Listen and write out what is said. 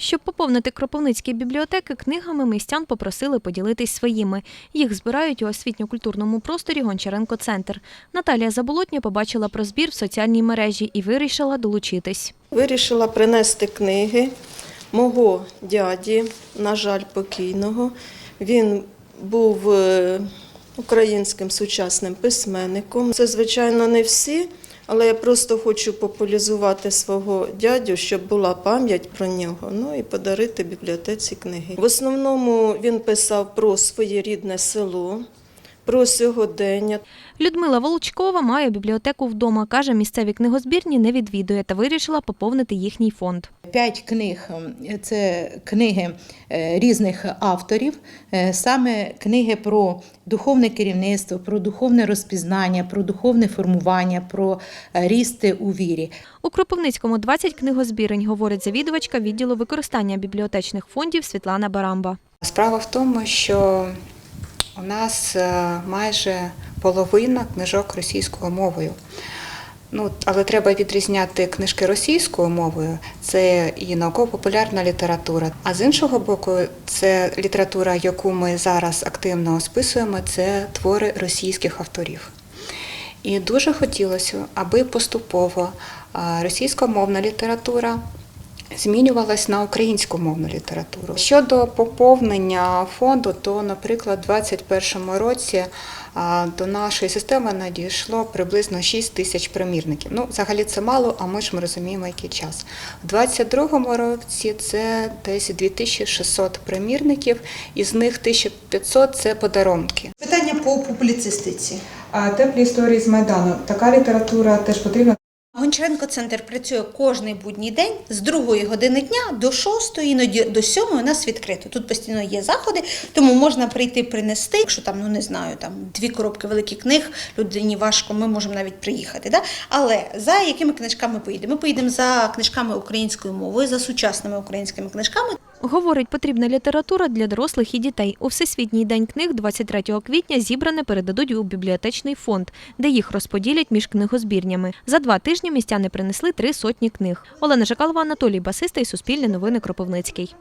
Щоб поповнити кропивницькі бібліотеки, книгами містян попросили поділитись своїми. Їх збирають у освітньо-культурному просторі Гончаренко Центр. Наталія Заболотня побачила про збір в соціальній мережі і вирішила долучитись. Вирішила принести книги мого дяді, на жаль, покійного. Він був е, українським сучасним письменником. Це, звичайно, не всі, але я просто хочу популяризувати свого дядю, щоб була пам'ять про нього, ну і подарити бібліотеці книги. В основному він писав про своє рідне село, про сьогодення. Людмила Волчкова має бібліотеку вдома. Каже, місцеві книгозбірні не відвідує та вирішила поповнити їхній фонд. П'ять книг це книги е, різних авторів, е, саме книги про духовне керівництво, про духовне розпізнання, про духовне формування, про е, рісти у вірі. У Кропивницькому 20 книгозбірень, говорить завідувачка відділу використання бібліотечних фондів Світлана Барамба. Справа в тому, що у нас е, майже половина книжок російською мовою. Ну, але треба відрізняти книжки російською мовою, це і науково-популярна література. А з іншого боку, це література, яку ми зараз активно списуємо, це твори російських авторів. І дуже хотілося, аби поступово російськомовна література змінювалась на українськомовну літературу. Щодо поповнення фонду, то, наприклад, у 2021 році до нашої системи надійшло приблизно 6 тисяч примірників. Ну, взагалі це мало, а ми ж ми розуміємо, який час. У 2022 році це десь 2600 примірників, із них 1500 – це подарунки. Питання по публіцистиці. А теплі історії з Майдану. Така література теж потрібна. Гончаренко центр працює кожний будній день з 2 години дня до 6, іноді до 7 у нас відкрито. Тут постійно є заходи, тому можна прийти принести. Якщо там, ну не знаю, там дві коробки великих книг, людині важко, ми можемо навіть приїхати. Да? Але за якими книжками поїдемо? Ми поїдемо за книжками українською мовою, за сучасними українськими книжками. Говорить, потрібна література для дорослих і дітей. У Всесвітній день книг 23 квітня зібране передадуть у бібліотечний фонд, де їх розподілять між книгозбірнями. За два тижні містяни принесли три сотні книг. Олена Жакалова, Анатолій Басиста і Суспільне новини Кропивницький.